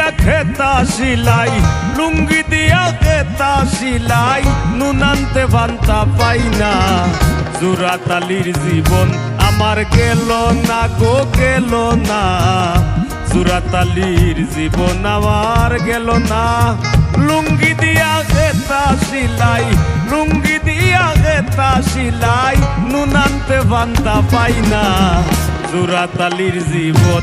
দিয়া খেতা সিলাই, লুঙ্গি দিয়া খেতা সিলাই নুনান্তে ভান্তা পাই না। জুরাতালির জীবন আমার গেল না গো, গেল না। জুরাতালির জীবন আমার গেল না। লুঙ্গি দিয়া খেতা সিলাই, লুঙ্গি দিয়া খেতা সিলাই নুনান্তে ভান্তা পাই না। জুরাতালির জীবন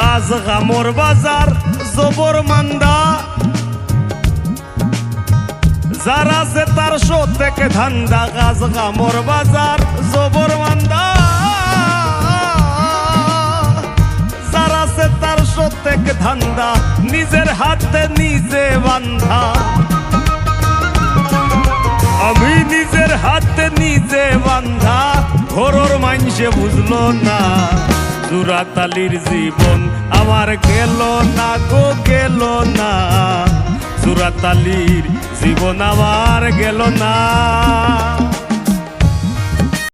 কাজ গামর বাজার, জবর মান্দা। যারা আছে তার শো থেকে ধান্দা কাজ গামর বাজার, জবর মান্দা। যারা আছে তার শো থেকে ধান্দা, নিজের হাতে নিজে বান্ধা। আমি নিজের হাতে নিজে বান্ধা, ঘরর মাইনসে বুঝলো না। জুরাতালির জীবন আমার গেল না গো গেল না। সুরাতালির জীবন আমার গেল না।